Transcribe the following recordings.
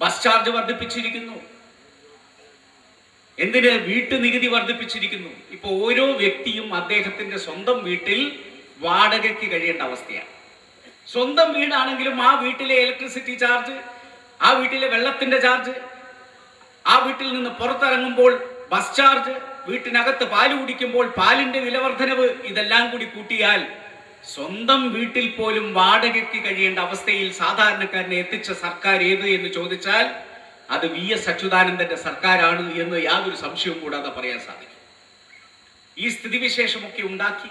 Bus charge വർദ്ധിപ്പിച്ചിരിക്കുന്നു. എന്തിന് വീട്ടു നികുതി വർദ്ധിപ്പിച്ചിരിക്കുന്നു? ഇപ്പൊ ഓരോ വ്യക്തിയും അദ്ദേഹത്തിന്റെ സ്വന്തം വീട്ടിൽ വാടകയ്ക്ക് കഴിയേണ്ട അവസ്ഥയാണ്. സ്വന്തം വീടാണെങ്കിലും ആ വീട്ടിലെ ഇലക്ട്രിസിറ്റി ചാർജ് ആ വീട്ടിലെ വെള്ളത്തിന്റെ ചാർജ് ആ വീട്ടിൽ നിന്ന് പുറത്തിറങ്ങുമ്പോൾ ബസ് ചാർജ് വീട്ടിനകത്ത് പാൽ കുടിക്കുമ്പോൾ പാലിന്റെ വിലവർദ്ധനവ് ഇതെല്ലാം കൂടി കൂട്ടിയാൽ സ്വന്തം വീട്ടിൽ പോലും വാടകയ്ക്ക് കഴിയേണ്ട അവസ്ഥയിൽ സാധാരണക്കാരനെ എത്തിച്ച സർക്കാർ ഏത് എന്ന് ചോദിച്ചാൽ അത് വി എസ് അച്യുതാനന്ദന്റെ സർക്കാരാണ് എന്ന് യാതൊരു സംശയവും കൂടാതെ പറയാൻ സാധിക്കും. ഈ സ്ഥിതിവിശേഷമൊക്കെ ഉണ്ടാക്കി.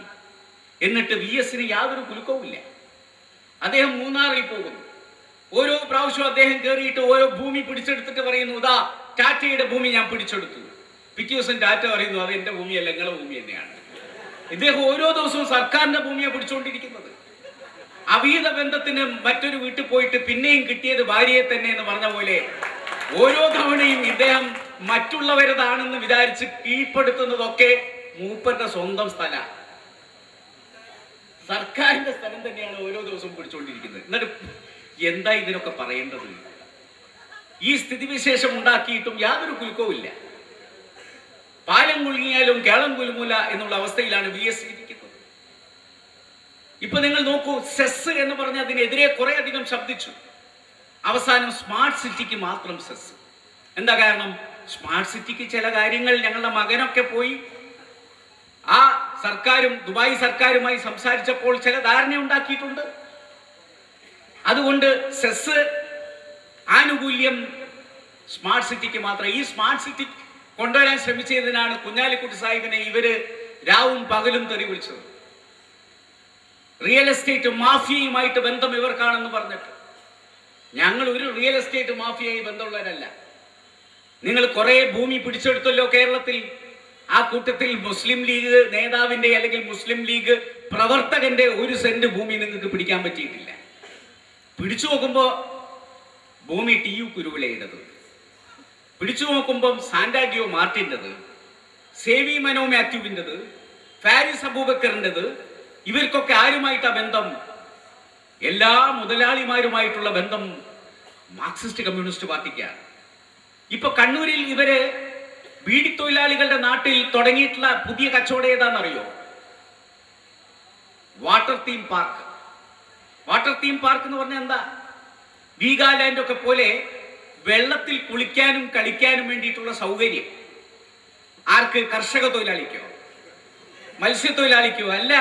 എന്നിട്ട് വി എസിന് യാതൊരു കുലുക്കവുമില്ല അദ്ദേഹം മൂന്നാറിൽ പോകുന്നു. ഓരോ പ്രാവശ്യവും അദ്ദേഹം കയറിയിട്ട് ഓരോ ഭൂമി പിടിച്ചെടുത്തിട്ട് പറയുന്നു ഇതാ ടാറ്റയുടെ ഭൂമി ഞാൻ പിടിച്ചെടുത്തു. പിറ്റേ ദിവസം ടാറ്റ പറയുന്നു അത് എന്റെ ഭൂമിയല്ല നിങ്ങളുടെ ഭൂമി തന്നെയാണ്. ഇദ്ദേഹം ഓരോ ദിവസവും സർക്കാരിന്റെ ഭൂമിയെ പിടിച്ചുകൊണ്ടിരിക്കുന്നത്. അവീത ബന്ധത്തിന് മറ്റൊരു വീട്ടിൽ പോയിട്ട് പിന്നെയും കിട്ടിയത് ഭാര്യയെ തന്നെ എന്ന് പറഞ്ഞ പോലെ ഓരോ തവണയും ഇദ്ദേഹം മറ്റുള്ളവരതാണെന്ന് വിചാരിച്ച് കീഴ്പ്പെടുത്തുന്നതൊക്കെ മൂപ്പന്റെ സ്വന്തം സ്ഥല സർക്കാരിന്റെ സ്ഥലം തന്നെയാണ് ഓരോ ദിവസവും പിടിച്ചുകൊണ്ടിരിക്കുന്നത്. എന്നിട്ട് എന്താ ഇതിനൊക്കെ പറയേണ്ടത്? ഈ സ്ഥിതിവിശേഷം ഉണ്ടാക്കിയിട്ടും യാതൊരു കുലുക്കവും ഇല്ല പാലം കുലുങ്ങിയാലും കേളം കുലുങ്ങൂല എന്നുള്ള അവസ്ഥയിലാണ് വി എസ് ഇരിക്കുന്നത്. ഇപ്പൊ നിങ്ങൾ നോക്കൂ സെസ് എന്ന് പറഞ്ഞ അതിനെതിരെ കുറെ അധികം ശബ്ദിച്ചു. അവസാനം സ്മാർട്ട് സിറ്റിക്ക് മാത്രം സെസ്. എന്താ കാരണം? സ്മാർട്ട് സിറ്റിക്ക് ചില കാര്യങ്ങൾ ഞങ്ങളുടെ മകനൊക്കെ പോയി. ആ സർക്കാരും ദുബായ് സർക്കാരുമായി സംസാരിച്ചപ്പോൾ ചില ധാരണ ഉണ്ടാക്കിയിട്ടുണ്ട്. അതുകൊണ്ട് സെസ് ആനുകൂല്യം സ്മാർട്ട് സിറ്റിക്ക് മാത്രം. ഈ സ്മാർട്ട് സിറ്റി കൊണ്ടുവരാൻ ശ്രമിച്ചതിനാണ് കുഞ്ഞാലിക്കുട്ടി സാഹിബിനെ ഇവർ രാവും പകലും തെറി വിളിച്ചത്. റിയൽ എസ്റ്റേറ്റ് മാഫിയയുമായിട്ട് ബന്ധം ഇവർക്കാണെന്ന് പറഞ്ഞിട്ട്. ഞങ്ങൾ ഒരു റിയൽ എസ്റ്റേറ്റ് മാഫിയയായി ബന്ധമുള്ളവരല്ല. നിങ്ങൾ കുറെ ഭൂമി പിടിച്ചെടുത്തല്ലോ കേരളത്തിൽ. ആ കൂട്ടത്തിൽ മുസ്ലിം ലീഗ് നേതാവിന്റെ അല്ലെങ്കിൽ മുസ്ലിം ലീഗ് പ്രവർത്തകന്റെ ഒരു സെന്റ് ഭൂമി നിങ്ങൾക്ക് പിടിക്കാൻ പറ്റിയിട്ടില്ല. പിടിച്ചു നോക്കുമ്പോ ഭൂമി ടി യു കുരുവിളയുടേത് പിടിച്ചു നോക്കുമ്പം സാന്റാഗിയോ മാർട്ടിന്റെത് സേവി മനോ മാത്യുവിന്റെത് ഫാരിസ് അബൂബക്കറിന്റെത് ഇവർക്കൊക്കെ ആരുമായിട്ടാ ബന്ധം? എല്ലാ മുതലാളിമാരുമായിട്ടുള്ള ബന്ധം മാർക്സിസ്റ്റ് കമ്മ്യൂണിസ്റ്റ് പാർട്ടിക്കാണ്. ഇപ്പൊ കണ്ണൂരിൽ ഇവർ ബീഡി തൊഴിലാളികളുടെ നാട്ടിൽ തുടങ്ങിയിട്ടുള്ള പുതിയ കച്ചവടം ഏതാണെന്നറിയോ? Water theme park. Water theme park എന്ന് പറഞ്ഞാൽ എന്താ? വീഗാലാൻഡ് ഒക്കെ പോലെ വെള്ളത്തിൽ കുളിക്കാനും കളിക്കാനും വേണ്ടിയിട്ടുള്ള സൗകര്യം. ആർക്ക്? കർഷക തൊഴിലാളിക്കോ? മത്സ്യത്തൊഴിലാളിക്കോ? അല്ല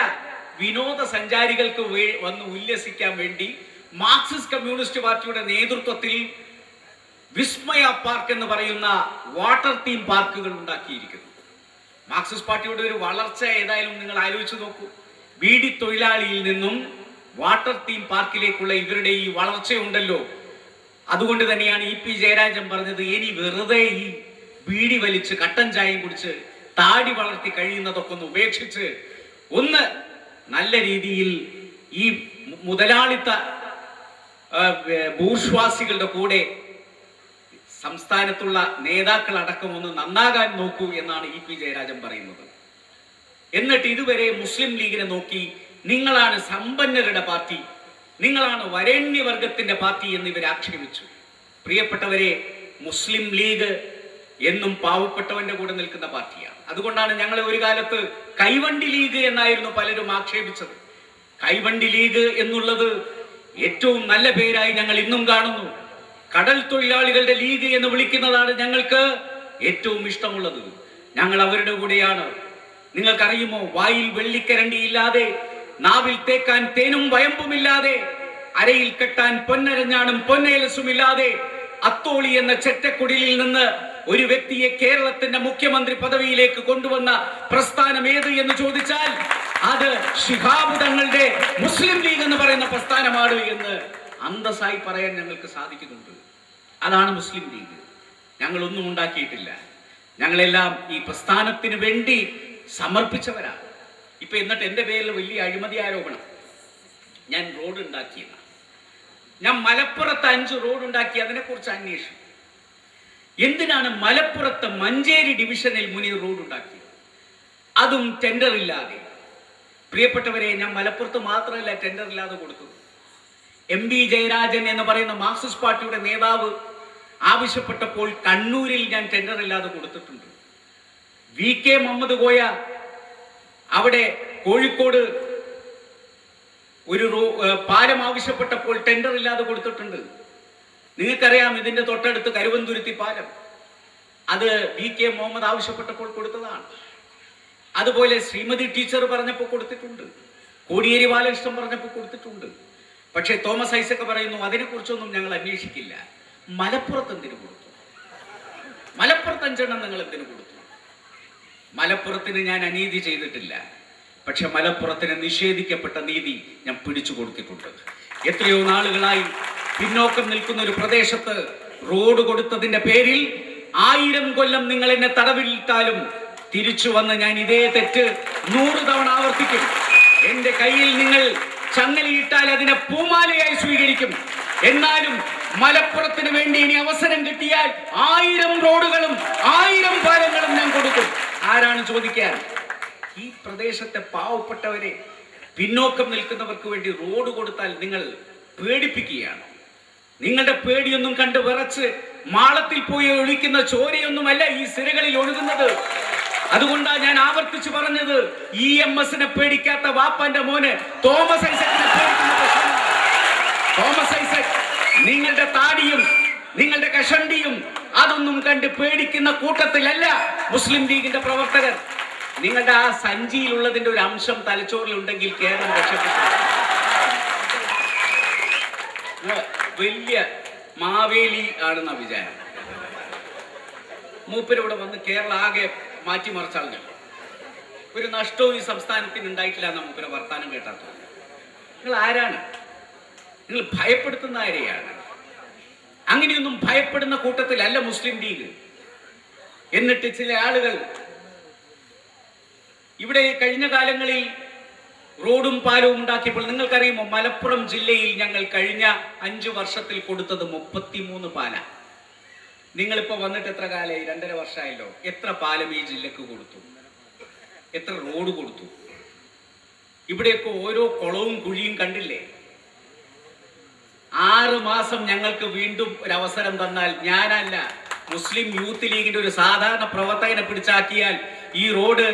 വിനോദസഞ്ചാരികൾക്ക് വന്ന് ഉല്ലസിക്കാൻ വേണ്ടി മാർക്സിസ്റ്റ് കമ്മ്യൂണിസ്റ്റ് പാർട്ടിയുടെ നേതൃത്വത്തിൽ വിസ്മയ പാർക്ക് എന്ന് പറയുന്ന വാട്ടർ തീം പാർക്കുകൾ ഉണ്ടാക്കിയിരിക്കുന്നു. മാർക്സിസ്റ്റ് പാർട്ടിയുടെ ഒരു വളർച്ച ഏതായാലും നിങ്ങൾ ആലോചിച്ച് നോക്കൂ. ബീഡി തൊഴിലാളിയിൽ നിന്നും വാട്ടർ തീം പാർക്കിലേക്കുള്ള ഇവരുടെ ഈ വളർച്ചയുണ്ടല്ലോ. അതുകൊണ്ട് തന്നെയാണ് ഇ പി ജയരാജൻ പറഞ്ഞത് ഇനി വെറുതെ ഈ ബീഡി വലിച്ച് കട്ടൻ ചായയും കുടിച്ച് താടി വളർത്തി കഴിയുന്നതൊക്കെ ഒന്ന് ഉപേക്ഷിച്ച് ഒന്ന് നല്ല രീതിയിൽ ഈ മുതലാളിത്ത ഭൂഷ്വാസികളുടെ കൂടെ സംസ്ഥാനത്തുള്ള നേതാക്കൾ അടക്കം ഒന്ന് നന്നാകാൻ നോക്കൂ എന്നാണ് ഇ പി ജയരാജൻ പറയുന്നത്. എന്നിട്ട് ഇതുവരെ മുസ്ലിം ലീഗിനെ നോക്കി നിങ്ങളാണ് സമ്പന്നരുടെ പാർട്ടി നിങ്ങളാണ് വരേണ്യവർഗത്തിന്റെ പാർട്ടി എന്ന് ഇവർ ആക്ഷേപിച്ചു. പ്രിയപ്പെട്ടവരെ മുസ്ലിം ലീഗ് എന്നും പാവപ്പെട്ടവന്റെ കൂടെ നിൽക്കുന്ന പാർട്ടിയാണ്. അതുകൊണ്ടാണ് ഞങ്ങൾ ഒരു കാലത്ത് കൈവണ്ടി ലീഗ് എന്നായിരുന്നു പലരും ആക്ഷേപിച്ചത്. കൈവണ്ടി ലീഗ് എന്നുള്ളത് ഏറ്റവും നല്ല പേരായി ഞങ്ങൾ ഇന്നും കാണുന്നു. കടൽ തൊഴിലാളികളുടെ ലീഗ് എന്ന് വിളിക്കുന്നതാണ് ഞങ്ങൾക്ക് ഏറ്റവും ഇഷ്ടമുള്ളത്. ഞങ്ങൾ അവരുടെ കൂടെയാണ്. നിങ്ങൾക്കറിയുമോ വായിൽ വെള്ളിക്കരണ്ടി ഇല്ലാതെ നാവിൽ തേക്കാൻ തേനും വയമ്പുമില്ലാതെ അരയിൽ കെട്ടാൻ പൊന്നരഞ്ഞാണും പൊന്നേലസുമില്ലാതെ അത്തോളി എന്ന ചെറ്റക്കുടിലിൽ നിന്ന് ഒരു വ്യക്തിയെ കേരളത്തിന്റെ മുഖ്യമന്ത്രി പദവിയിലേക്ക് കൊണ്ടുവന്ന പ്രസ്ഥാനം ഏത് എന്ന് ചോദിച്ചാൽ അത് ശിഹാബ് തങ്ങളുടെ മുസ്ലിം ലീഗ് എന്ന് പറയുന്ന പ്രസ്ഥാനമാണ് എന്ന് അന്തസ്സായി പറയാൻ ഞങ്ങൾക്ക് സാധിക്കുന്നുണ്ട്. അതാണ് മുസ്ലിം ലീഗ്. ഞങ്ങളൊന്നും ഉണ്ടാക്കിയിട്ടില്ല. ഞങ്ങളെല്ലാം ഈ പ്രസ്ഥാനത്തിന് വേണ്ടി സമർപ്പിച്ചവരാണ്. ഇപ്പൊ എന്നിട്ട് എന്റെ പേരിൽ വലിയ അഴിമതി ആരോപണം. ഞാൻ റോഡ് ഉണ്ടാക്കിയതാണ് ഞാൻ മലപ്പുറത്ത് അഞ്ച് റോഡ് ഉണ്ടാക്കി അതിനെക്കുറിച്ച് അന്വേഷിച്ചു എന്തിനാണ് മലപ്പുറത്ത് മഞ്ചേരി ഡിവിഷനിൽ മുനി റോഡ് ഉണ്ടാക്കിയത്? അതും ടെൻഡർ ഇല്ലാതെ. പ്രിയപ്പെട്ടവരെ ഞാൻ മലപ്പുറത്ത് മാത്രമല്ല ടെൻഡർ ഇല്ലാതെ കൊടുത്തത്. എം വി ജയരാജൻ എന്ന് പറയുന്ന മാർക്സിസ്റ്റ് പാർട്ടിയുടെ നേതാവ് ആവശ്യപ്പെട്ടപ്പോൾ കണ്ണൂരിൽ ഞാൻ ടെൻഡർ ഇല്ലാതെ കൊടുത്തിട്ടുണ്ട്. വി കെ മുഹമ്മദ് കോയ അവിടെ കോഴിക്കോട് ഒരു റോ- പാലം ആവശ്യപ്പെട്ടപ്പോൾ ടെൻഡർ ഇല്ലാതെ കൊടുത്തിട്ടുണ്ട്. നിങ്ങൾക്കറിയാം ഇതിന്റെ തൊട്ടടുത്ത് കരുവന്തുരുത്തി പാലം. അത് വി കെ മുഹമ്മദ് ആവശ്യപ്പെട്ടപ്പോൾ കൊടുത്തതാണ്. അതുപോലെ ശ്രീമതി ടീച്ചർ പറഞ്ഞപ്പോൾ കൊടുത്തിട്ടുണ്ട്. കോടിയേരി ബാലകൃഷ്ണൻ പറഞ്ഞപ്പോൾ കൊടുത്തിട്ടുണ്ട്. പക്ഷേ തോമസ് ഐസക്ക് പറയുന്നു അതിനെക്കുറിച്ചൊന്നും ഞങ്ങൾ അന്വേഷിക്കില്ല. മലപ്പുറത്ത് എന്തിനു കൊടുത്തു? മലപ്പുറത്ത് അഞ്ചെണ്ണം നിങ്ങൾ എന്തിനു കൊടുത്തു? മലപ്പുറത്തിന് ഞാൻ അനീതി ചെയ്തിട്ടില്ല. പക്ഷെ മലപ്പുറത്തിന് നിഷേധിക്കപ്പെട്ട നീതി ഞാൻ പിടിച്ചു കൊടുത്തിട്ടുണ്ട്. എത്രയോ നാളുകളായി പിന്നോക്കം നിൽക്കുന്ന ഒരു പ്രദേശത്ത് റോഡ് കൊടുത്തതിന്റെ പേരിൽ ആയിരം കൊല്ലം നിങ്ങൾ എന്നെ തടവിലിട്ടാലും തിരിച്ചു വന്ന് ഞാൻ ഇതേ തെറ്റ് നൂറ് തവണ ആവർത്തിക്കും. എന്റെ കയ്യിൽ നിങ്ങൾ ചങ്ങലയിട്ടാൽ അതിനെ പൂമാലയായി സ്വീകരിക്കും. എന്നാലും മലപ്പുറത്തിന് വേണ്ടി ഇനി അവസരം കിട്ടിയാൽ ആയിരം റോഡുകളും ആയിരം പാലങ്ങളും ഞാൻ കൊടുക്കും. ആരാണ് ചോദിക്കാൻ? ഈ പ്രദേശത്തെ പാവപ്പെട്ടവരെ പിന്നോക്കം നിൽക്കുന്നവർക്ക് വേണ്ടി റോഡ് കൊടുത്താൽ നിങ്ങൾ പേടിപ്പിക്കുകയാണ്. നിങ്ങളുടെ പേടിയൊന്നും കണ്ട് വിറച്ച് മാളത്തിൽ പോയി ഒഴിക്കുന്ന ചോരയൊന്നുമല്ല ഈ സിരകളിൽ ഒഴുകുന്നത്. അതുകൊണ്ടാണ് ഞാൻ ആവർത്തിച്ചു പറഞ്ഞത് ഇ എം എസിനെ പേടിക്കാത്ത വാപ്പാന്റെ മോന് തോമസ് ഐസക്കിനെ തോമസ് ഐസക് നിങ്ങളുടെ താടിയും നിങ്ങളുടെ കഷണ്ടിയും അതൊന്നും കണ്ട് പേടിക്കുന്ന കൂട്ടത്തിലല്ല മുസ്ലിം ലീഗിന്റെ പ്രവർത്തകർ. നിങ്ങളുടെ ആ സഞ്ചിയിലുള്ളതിന്റെ ഒരു അംശം തലച്ചോറിലുണ്ടെങ്കിൽ കേരളം രക്ഷപ്പെട്ടു. വലിയ മാവേലി ആണെന്ന വിചാരം. മൂപ്പരിവിടെ വന്ന് കേരള ആകെ മാറ്റിമറിച്ചാളുകൾ ഒരു നഷ്ടവും ഈ സംസ്ഥാനത്തിന് ഉണ്ടായിട്ടില്ല എന്ന മൂപ്പര വർത്താനം കേട്ടാത്ത നിങ്ങൾ ആരാണ്? നിങ്ങൾ ഭയപ്പെടുത്തുന്ന ആരെയാണ്? അങ്ങനെയൊന്നും ഭയപ്പെടുന്ന കൂട്ടത്തിലല്ല മുസ്ലിം ലീഗ്. എന്നിട്ട് ചില ആളുകൾ ഇവിടെ കഴിഞ്ഞ കാലങ്ങളിൽ റോഡും പാലവും ഉണ്ടാക്കിയപ്പോൾ നിങ്ങൾക്കറിയുമോ? മലപ്പുറം ജില്ലയിൽ ഞങ്ങൾ കഴിഞ്ഞ അഞ്ചു വർഷത്തിൽ കൊടുത്തത് മുപ്പത്തിമൂന്ന് പാല. നിങ്ങളിപ്പോ വന്നിട്ട് എത്ര കാലമായി രണ്ടര വർഷമായല്ലോ. എത്ര പാലം ഈ ജില്ലക്ക് കൊടുത്തു? എത്ര റോഡ് കൊടുത്തു? ഇവിടെയൊക്കെ ഓരോ കുളവും കുഴിയും കണ്ടില്ലേ? ആറ് മാസം ഞങ്ങൾക്ക് വീണ്ടും ഒരു അവസരം തന്നാൽ ഞാനല്ല. മുസ്ലിം യൂത്ത് ലീഗിന്റെ ഒരു സാധാരണ പ്രവർത്തകനെ പിടിച്ചാക്കിയാൽ ഈ റോഡ്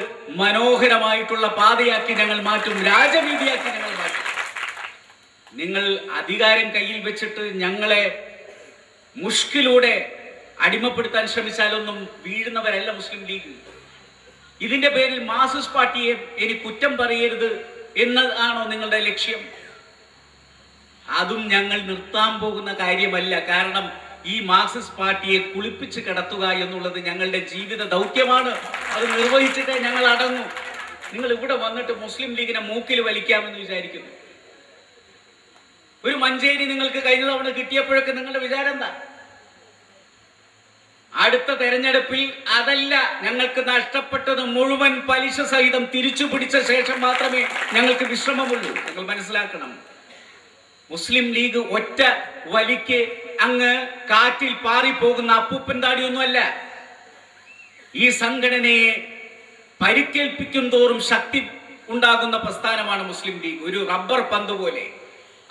മനോഹരമായിട്ടുള്ള പാതയാക്കി ഞങ്ങൾ മാറ്റും. രാജവീതിയാക്കി ഞങ്ങൾ മാറ്റും. നിങ്ങൾ അധികാരം കയ്യിൽ വെച്ചിട്ട് ഞങ്ങളെ മുഷ്കിലൂടെ അടിമപ്പെടുത്താൻ ശ്രമിച്ചാലൊന്നും വീഴുന്നവരല്ല മുസ്ലിം ലീഗ്. ഇതിന്റെ പേരിൽ മാർസിസ്റ്റ് പാർട്ടിയെ ഇനി കുറ്റം പറയരുത് എന്നതാണോ നിങ്ങളുടെ ലക്ഷ്യം? അതും ഞങ്ങൾ നിർത്താൻ പോകുന്ന കാര്യമല്ല. കാരണം ഈ മാർക്സിസ്റ്റ് പാർട്ടിയെ കുളിപ്പിച്ച് കിടത്തുക എന്നുള്ളത് ഞങ്ങളുടെ ജീവിത ദൗത്യമാണ്. അത് നിർവഹിച്ചിട്ടേ ഞങ്ങൾ അടങ്ങും. നിങ്ങൾ ഇവിടെ വന്നിട്ട് മുസ്ലിം ലീഗിനെ മൂക്കിൽ വലിക്കാമെന്ന് വിചാരിക്കുന്നു. ഒരു മഞ്ചേരി നിങ്ങൾക്ക് കഴിഞ്ഞ തവണ കിട്ടിയപ്പോഴൊക്കെ നിങ്ങളുടെ വിചാരം എന്താ? അടുത്ത തെരഞ്ഞെടുപ്പിൽ അതല്ല ഞങ്ങൾക്ക് നഷ്ടപ്പെട്ടത് മുഴുവൻ പലിശ സഹിതം തിരിച്ചു പിടിച്ച ശേഷം മാത്രമേ ഞങ്ങൾക്ക് വിശ്രമമുള്ളൂ. നിങ്ങൾ മനസ്സിലാക്കണം. മുസ്ലിം ലീഗ് ഒറ്റ വലിക്ക് അങ്ങ് കാറ്റിൽ പാറിപ്പോകുന്ന അപ്പൂപ്പൻ താടിയൊന്നുമല്ല. ഈ സംഘടനയെ പരിക്കേൽപ്പിക്കും തോറും ശക്തി ഉണ്ടാകുന്ന പ്രസ്ഥാനമാണ് മുസ്ലിം ലീഗ്. ഒരു റബ്ബർ പന്ത് പോലെ.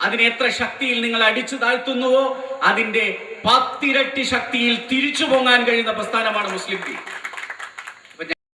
അതിനെ എത്ര ശക്തിയിൽ നിങ്ങൾ അടിച്ചു താഴ്ത്തുന്നുവോ അതിന്റെ പത്തിരട്ടി ശക്തിയിൽ തിരിച്ചു പോകാൻ കഴിയുന്ന പ്രസ്ഥാനമാണ് മുസ്ലിം ലീഗ്.